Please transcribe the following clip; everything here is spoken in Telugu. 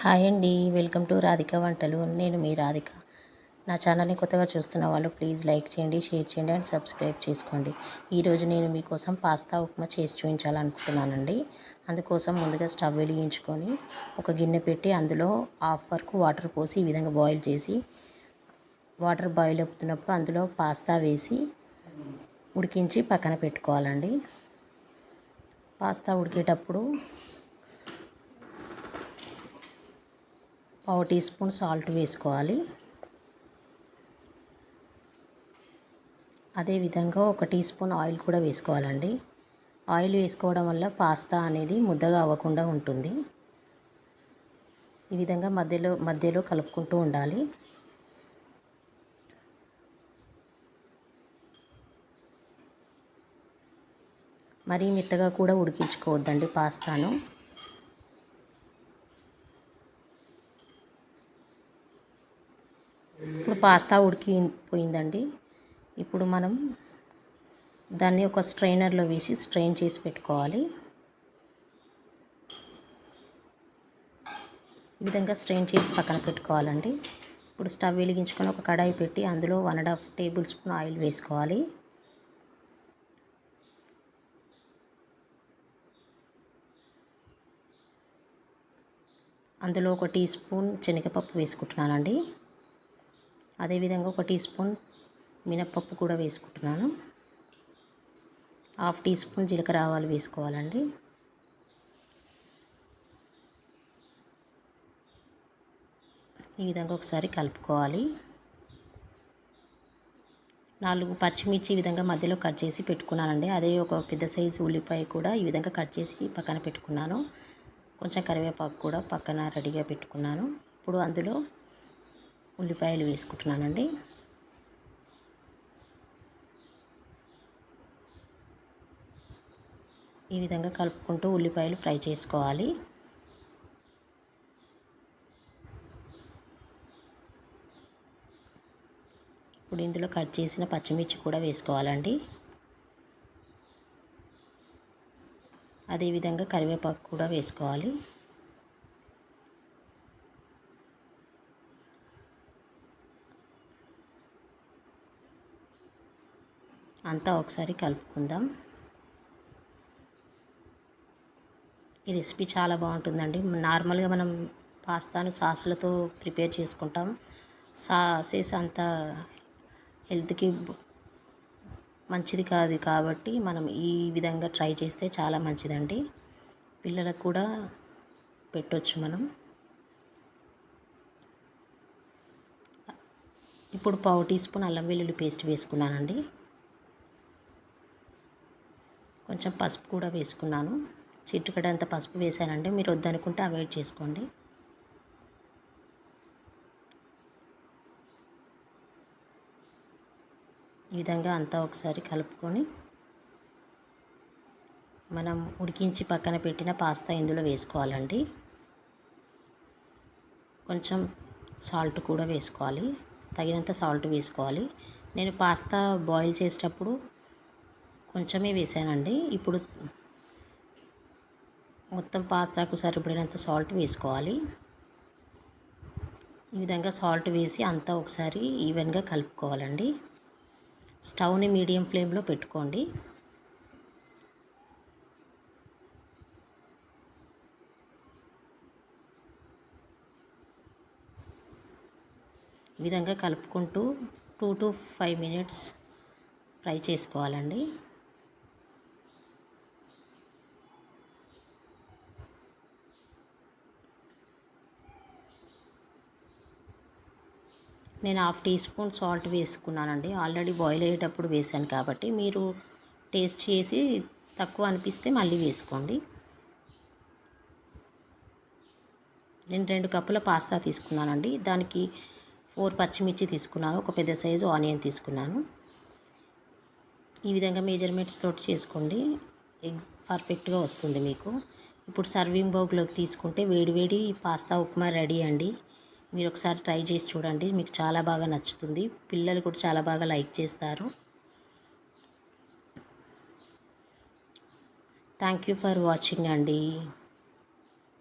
హాయ్ అండి వెల్కమ్ టు రాధిక వంటలు. నేను మీ రాధిక. నా ఛానల్ని కొత్తగా చూస్తున్న వాళ్ళు ప్లీజ్ లైక్ చేయండి షేర్ చేయండి అండ్ సబ్స్క్రైబ్ చేసుకోండి. ఈరోజు నేను మీకోసం పాస్తా ఉప్మా చేసి చూపించాలనుకుంటున్నానండి. అందుకోసం ముందుగా స్టవ్ వెలిగించుకొని ఒక గిన్నె పెట్టి అందులో హాఫ్ వరకు వాటర్ పోసి ఈ విధంగా బాయిల్ చేసి వాటర్ బాయిల్ అవుతున్నప్పుడు అందులో పాస్తా వేసి ఉడికించి పక్కన పెట్టుకోవాలండి. పాస్తా ఉడికేటప్పుడు పావు టీ స్పూన్ సాల్ట్ వేసుకోవాలి. అదేవిధంగా ఒక టీ స్పూన్ ఆయిల్ కూడా వేసుకోవాలండి. ఆయిల్ వేసుకోవడం వల్ల పాస్తా అనేది ముద్దగా అవ్వకుండా ఉంటుంది. ఈ విధంగా మధ్యలో మధ్యలో కలుపుకుంటూ ఉండాలి. మరీ మెత్తగా కూడా ఉడికించుకోవద్దండి పాస్తాను. పాస్తా ఉడికిపోయిందండి. ఇప్పుడు మనం దాన్ని ఒక స్ట్రైనర్లో వేసి స్ట్రెయిన్ చేసి పెట్టుకోవాలి. ఈ విధంగా స్ట్రెయిన్ చేసి పక్కన పెట్టుకోవాలండి. ఇప్పుడు స్టవ్ వెలిగించుకొని ఒక కడాయి పెట్టి అందులో one and half tablespoon oil వేసుకోవాలి. అందులో ఒక టీ స్పూన్ శనగపప్పు వేసుకుంటున్నానండి. అదేవిధంగా ఒక టీ స్పూన్ మినప్పప్పు కూడా వేసుకుంటున్నాను. హాఫ్ టీ స్పూన్ జీలకర్ర ఆవాలు వేసుకోవాలండి. ఈ విధంగా ఒకసారి కలుపుకోవాలి. నాలుగు పచ్చిమిర్చి ఈ విధంగా మధ్యలో కట్ చేసి పెట్టుకున్నానండి. అదే ఒక పెద్ద సైజు ఉల్లిపాయ కూడా ఈ విధంగా కట్ చేసి పక్కన పెట్టుకున్నాను. కొంచెం కరివేపాకు కూడా పక్కన రెడీగా పెట్టుకున్నాను. ఇప్పుడు అందులో ఉల్లిపాయలు వేసుకుంటున్నానండి. ఈ విధంగా కలుపుకుంటూ ఉల్లిపాయలు ఫ్రై చేసుకోవాలి. ఇప్పుడు ఇందులో కట్ చేసిన పచ్చిమిర్చి కూడా వేసుకోవాలండి. అదేవిధంగా కరివేపాకు కూడా వేసుకోవాలి. అంతా ఒకసారి కలుపుకుందాం. ఈ రెసిపీ చాలా బాగుంటుందండి. నార్మల్గా మనం పాస్తాను సాసులతో ప్రిపేర్ చేసుకుంటాం. సాసెస్ అంత హెల్త్కి మంచిది కాదు కాబట్టి మనం ఈ విధంగా ట్రై చేస్తే చాలా మంచిదండి. పిల్లలకు కూడా పెట్టొచ్చు మనం. ఇప్పుడు పావు టీ స్పూన్ అల్లం వెల్లుల్లి పేస్ట్ వేసుకున్నానండి. కొంచెం పసుపు కూడా వేసుకున్నాను. చిట్టుకడంత పసుపు వేసానండి. మీరు వద్దనుకుంటే అవాయిడ్ చేసుకోండి. ఈ విధంగా అంతా ఒకసారి కలుపుకొని మనం ఉడికించి పక్కన పెట్టిన పాస్తా ఇందులో వేసుకోవాలండి. కొంచెం సాల్ట్ కూడా వేసుకోవాలి. తగినంత సాల్ట్ వేసుకోవాలి. నేను పాస్తా బాయిల్ చేసేటప్పుడు కొంచెమే వేసానండి. ఇప్పుడు మొత్తం పాస్తాకు సరిపడినంత సాల్ట్ వేసుకోవాలి. ఈ విధంగా సాల్ట్ వేసి అంతా ఒకసారి ఈవెన్గా కలుపుకోవాలండి. స్టవ్ని మీడియం ఫ్లేమ్లో పెట్టుకోండి. ఈ విధంగా కలుపుకుంటూ two to five minutes fry చేసుకోవాలండి. నేను హాఫ్ టీ స్పూన్ సాల్ట్ వేసుకున్నానండి. ఆల్రెడీ బాయిల్ అయ్యేటప్పుడు వేసాను కాబట్టి మీరు టేస్ట్ చేసి తక్కువ అనిపిస్తే మళ్ళీ వేసుకోండి. నేను రెండు కప్పుల పాస్తా తీసుకున్నానండి. దానికి ఫోర్ పచ్చిమిర్చి తీసుకున్నాను. ఒక పెద్ద సైజు ఆనియన్ తీసుకున్నాను. ఈ విధంగా మెజర్మెంట్స్ తోటి చేసుకోండి. ఎగ్ పర్ఫెక్ట్గా వస్తుంది మీకు. ఇప్పుడు సర్వింగ్ బౌల్లోకి తీసుకుంటే వేడివేడి పాస్తా ఉప్మా రెడీ అండి. మీరు ఒకసారి ట్రై చేసి చూడండి. మీకు చాలా బాగా నచ్చుతుంది. పిల్లలు కూడా చాలా బాగా లైక్ చేస్తారు. థ్యాంక్ యూ ఫర్ వాచింగ్ అండి.